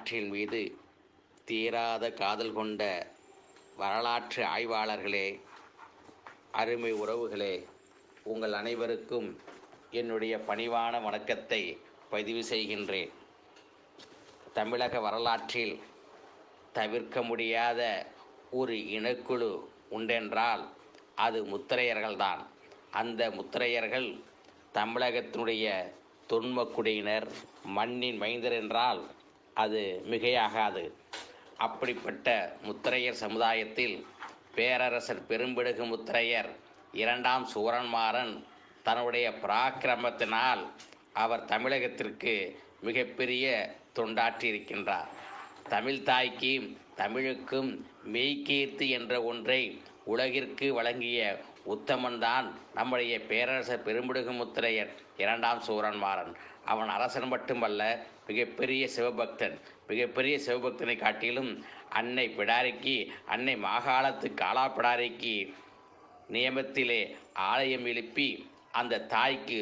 வரலாற்றின் மீது தீராத காதல் கொண்ட வரலாற்று ஆய்வாளர்களே அருமை உறவுகளே உங்கள் அனைவருக்கும் என்னுடைய பணிவான வணக்கத்தை பதிவு செய்கின்றேன். தமிழக வரலாற்றில் தவிர்க்க முடியாத ஒரு இனக்குழு உண்டென்றால் அது முத்திரையர்கள்தான். அந்த முத்திரையர்கள் தமிழகத்தினுடைய தொன்மக்குடியினர் மண்ணின் மைந்தர் என்றால் அது மிகையாகாது. அப்படிப்பட்ட முத்திரையர் சமுதாயத்தில் பேரரசர் பெரும்பிடுகு முத்திரையர் இரண்டாம் சூரன்மாறன் தன்னுடைய பராக்கிரமத்தினால் அவர் தமிழகத்திற்கு மிகப்பெரிய தொண்டாற்றியிருக்கின்றார். தமிழ் தாய்க்கும் தமிழுக்கும் மெய்கீர்த்தி என்ற ஒன்றை உலகிற்கு வழங்கிய உத்தமன்தான் நம்முடைய பேரரசர் பெரும்பிடுகு முத்திரையர் இரண்டாம் சூரன்மாறன். அவன் அரசன் மட்டுமல்ல மிகப்பெரிய சிவபக்தன். மிகப்பெரிய சிவபக்தனை காட்டிலும் அன்னை பிடாரிக்கு அன்னை மாகாளத்து காலா பிடாரிக்கு நியமத்திலே ஆலயம் எழுப்பி அந்த தாய்க்கு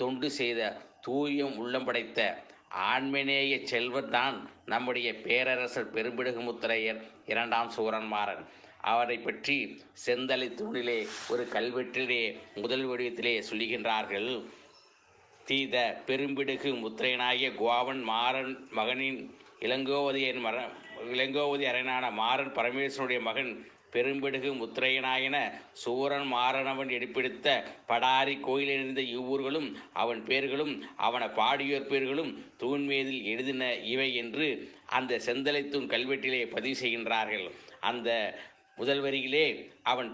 தொண்டு செய்த தூயம் உள்ளம் படைத்த ஆண்மநேய செல்வர் தான் நம்முடைய பேரரசர் பெரும்பிடுகு முத்திரையர் இரண்டாம் சூரன்மாறன் அவரை பற்றி செந்தலை தூணிலே ஒரு கல்வெட்டிலே முதல் வடிவத்திலே சொல்லுகின்றார்கள். தீத பெரும்பிடுகு முத்திரையனாகிய கோவன் மாறன் மகனின் இளங்கோவதியின் மர இளங்கோவதி அரணான மாறன் பரமேஸ்வருடைய மகன் பெரும்பிடுகு முத்திரையனாயின சூரன் மாறனவன் எடுப்பிடித்த படாரி கோயிலிருந்த இவ்வூர்களும் அவன் பேர்களும் அவன பாடியோர் பேர்களும் தூண்மீதில் எழுதின இவை என்று அந்த செந்தலைத்தூண் கல்வெட்டிலே பதிவு செய்கின்றார்கள். அந்த முதல் வரியிலே அவன்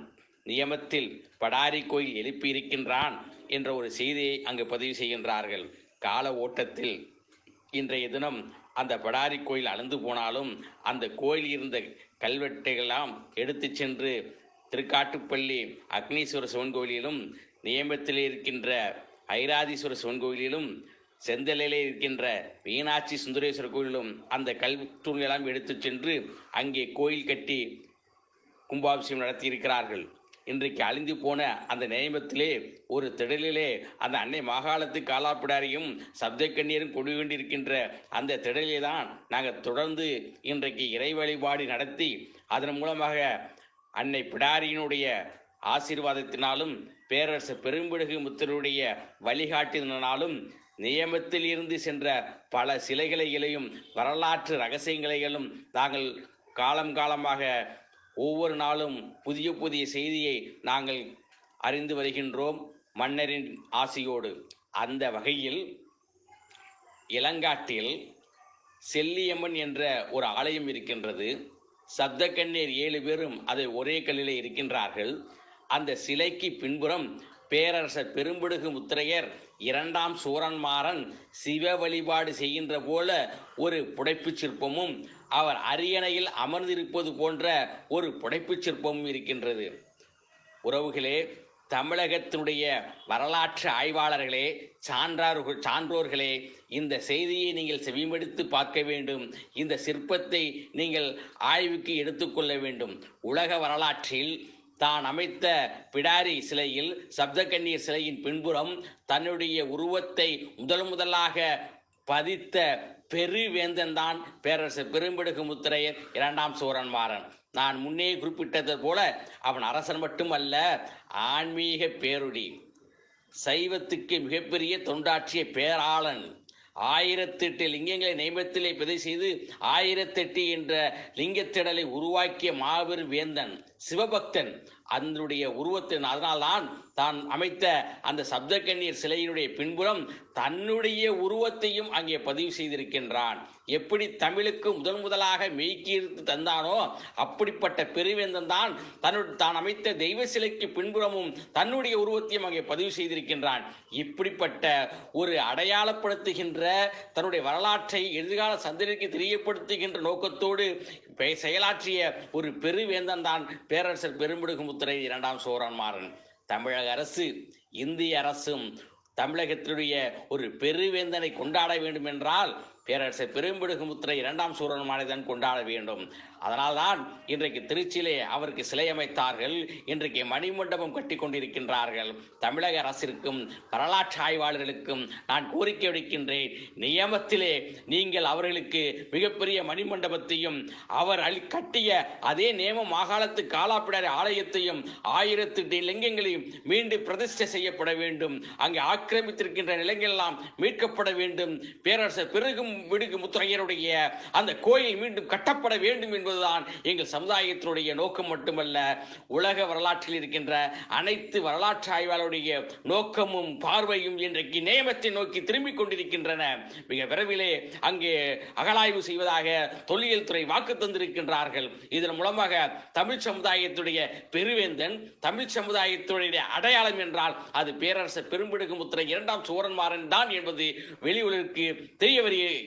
நியமத்தில் படாரி கோயில் எழுப்பியிருக்கின்றான் என்ற ஒரு செய்தியை அங்கு பதிவு செய்கின்றார்கள். கால ஓட்டத்தில் இன்றைய தினம் அந்த படாரி கோயில் அழுந்து போனாலும் அந்த கோயில் இருந்த கல்வெட்டையெல்லாம் எடுத்து சென்று திருக்காட்டுப்பள்ளி அக்னீஸ்வர சிவன் கோயிலிலும் நியமத்தில் இருக்கின்ற ஐராதீஸ்வர சிவன் கோயிலிலும் செந்தலையிலே இருக்கின்ற மீனாட்சி சுந்தரேஸ்வரர் கோயிலும் அந்த கல்வெட்டுகளெல்லாம் எடுத்து சென்று அங்கே கோயில் கட்டி கும்பாபிஷேகம் நடத்தியிருக்கிறார்கள். இன்றைக்கு அழிந்து போன அந்த நியமத்திலே ஒரு திடலிலே அந்த அன்னை மாகாளத்து காலாப்பிடாரியும் சப்த கண்ணீரும் கொடி கொண்டிருக்கின்ற அந்த திடலிலே தான் நாங்கள் தொடர்ந்து இன்றைக்கு இறை வழிபாடு நடத்தி அதன் மூலமாக அன்னை பிடாரியினுடைய ஆசீர்வாதத்தினாலும் பேரரசு பெரும்பிடுகு முத்தருடைய வழிகாட்டினாலும் நியமத்தில் இருந்து சென்ற பல சிலைகளைகளையும் வரலாற்று ரகசியங்களைகளும் நாங்கள் காலம் காலமாக ஒவ்வொரு நாளும் புதிய புதிய செய்தியை நாங்கள் அறிந்து வருகின்றோம் மன்னரின் ஆசையோடு. அந்த வகையில் இளங்காட்டில் செல்லியம்மன் என்ற ஒரு ஆலயம் இருக்கின்றது. சப்தக்கண்ணீர் ஏழு பேரும் அது ஒரே கல்லிலே இருக்கின்றார்கள். அந்த சிலைக்கு பின்புறம் பேரரசர் பெரும்பிடுகு முத்திரையர் இரண்டாம் சூரன்மாறன் சிவ வழிபாடு செய்கின்ற போல ஒரு புடைப்புச் சிற்பமும் அவர் அரியணையில் அமர்ந்திருப்பது போன்ற ஒரு புடைப்புச் சிற்பமும் இருக்கின்றது. உறவுகளே தமிழகத்தினுடைய வரலாற்று ஆய்வாளர்களே சான்றார்கள் சான்றோர்களே இந்த செய்தியை நீங்கள் செவிமடுத்து பார்க்க வேண்டும். இந்த சிற்பத்தை நீங்கள் ஆய்வுக்கு எடுத்துக்கொள்ள வேண்டும். உலக வரலாற்றில் தான் அமைத்த பிடாரி சிலையில் சப்தகன்னியர் சிலையின் பின்புறம் தன்னுடைய உருவத்தை முதல் முதலாக பதித்த பெருவேந்தன் தான் பேரரசர் பெரும்பிடுகு முத்திரையர் இரண்டாம் சூரன்மாறன் நான் முன்னே குறிப்பிட்டது போல அவன் அரசன் மட்டுமல்ல ஆன்மீக பேருடி. சைவத்துக்கு மிகப்பெரிய தொண்டாற்றிய பேராளன். ஆயிரத்தெட்டு லிங்கங்களை நியமத்திலே பதிவு செய்து ஆயிரத்தெட்டு என்ற லிங்கத்திடலை உருவாக்கிய மாபெரும் வேந்தன். சிவபக்தன் அதனுடைய உருவத்தின் அதனால்தான் தான் அமைத்த அந்த சப்தக்கண்ணீர் சிலையினுடைய பின்புறம் தன்னுடைய உருவத்தையும் அங்கே பதிவு செய்திருக்கின்றான். எப்படி தமிழுக்கு முதன் முதலாக மெய்கீர்த்து தந்தானோ அப்படிப்பட்ட பெருவேந்தன் தான் தன்னுடைய தான் அமைத்த தெய்வ சிலைக்கு பின்புறமும் தன்னுடைய உருவத்தையும் அங்கே பதிவு செய்திருக்கின்றான். இப்படிப்பட்ட ஒரு அடையாளப்படுத்துகின்ற தன்னுடைய வரலாற்றை எதிர்கால சந்ததிக்கு தெரியப்படுத்துகின்ற நோக்கத்தோடு செயலாற்றிய ஒரு பெருவேந்தன் தான் பேரரசர் பெரும்பிடுகு முத்திரை இரண்டாம் சோரன்மாறன் தமிழக அரசு இந்திய அரசும் தமிழகத்தினுடைய ஒரு பெருவேந்தனை கொண்டாட வேண்டும் என்றால் பேரரசர் பெரும்பிடுகு முத்திரை இரண்டாம் சூரன்மானைதான் கொண்டாட வேண்டும். அதனால்தான் இன்றைக்கு திருச்சியிலே அவருக்கு சிலை அமைத்தார்கள். இன்றைக்கு மணிமண்டபம் கட்டி கொண்டிருக்கின்றார்கள். தமிழக அரசிற்கும் வரலாற்று ஆய்வாளர்களுக்கும் நான் கோரிக்கை விடுக்கின்றேன். நியமத்திலே நீங்கள் அவர்களுக்கு மிகப்பெரிய மணிமண்டபத்தையும் அவர் அளி கட்டிய அதே நேம மாகாணத்து காலாப்பிடாரி ஆலயத்தையும் ஆயிரத்து எட்டு லிங்கங்களையும் மீண்டும் பிரதிஷ்டை செய்யப்பட வேண்டும். அங்கே ஆக்கிரமித்திருக்கின்ற நிலங்கள் எல்லாம் மீட்கப்பட வேண்டும். பேரரசர் பெருகும் விடுகு முத்துரையருடைய அந்த கோயில் மீண்டும் கட்டப்பட வேண்டும் என்பதுதான் எங்கள் சமுதாயத்தினுடைய நோக்கம் மட்டுமல்ல உலக வரலாற்றில் இருக்கின்ற அனைத்து வரலாற்று ஆய்வாளருடைய நோக்கமும் பார்வையும் இன்றைக்கு நேமத்தை நோக்கி திரும்பிக் கொண்டிருக்கின்றன. மிக விரைவிலே அங்கே அகலாய்வு செய்வதாக தொல்லியல் துறை வாக்கு தந்திருக்கின்றார்கள். இதன் மூலமாக தமிழ் சமுதாயத்துடைய பெருவேந்தன் தமிழ் சமுதாயத்துடைய அடையாளம் என்றால் அது பேரரசர் பெரும்பிடுகு முத்திரை இரண்டாம் சுவரன்மாறன் தான் என்பது வெளி உலகிற்கு தெரிய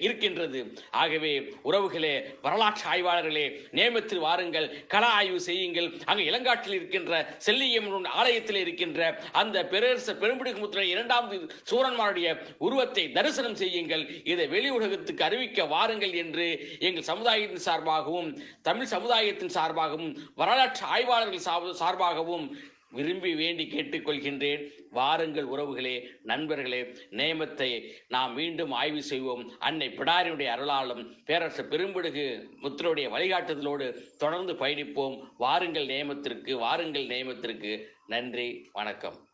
இருக்கின்றது. ஆகவே உறவுகளே வரலாற்று ஆய்வாளர்களே நேமத்தில் வாருங்கள் கள ஆய்வு செய்யுங்கள். அங்கு இளங்காட்டில் இருக்கின்ற செல்லியம்மன் ஆலயத்தில் இருக்கின்ற அந்த பேரரசர் பெரும்பிடுகு முத்திரை இரண்டாம் சூரன்மாருடைய உருவத்தை தரிசனம் செய்யுங்கள். இதை வெளி உலகத்துக்கு அறிவிக்க வாருங்கள் என்று எங்கள் சமுதாயத்தின் சார்பாகவும் தமிழ் சமுதாயத்தின் சார்பாகவும் வரலாற்று ஆய்வாளர்கள் சார்பாகவும் விரும்பி வேண்டி கேட்டுக்கொள்கின்றேன். வாருங்கள் உறவுகளே நண்பர்களே நேமத்தை நாம் மீண்டும் ஆய்வு செய்வோம். அன்னை பிடாரியுடைய அருளாலும் பேரரசு பெரும்பிடுகு முத்தருடைய வழிகாட்டுதலோடு தொடர்ந்து பயணிப்போம். வாருங்கள் நேமத்திற்கு வாருங்கள் நேமத்திற்கு. நன்றி வணக்கம்.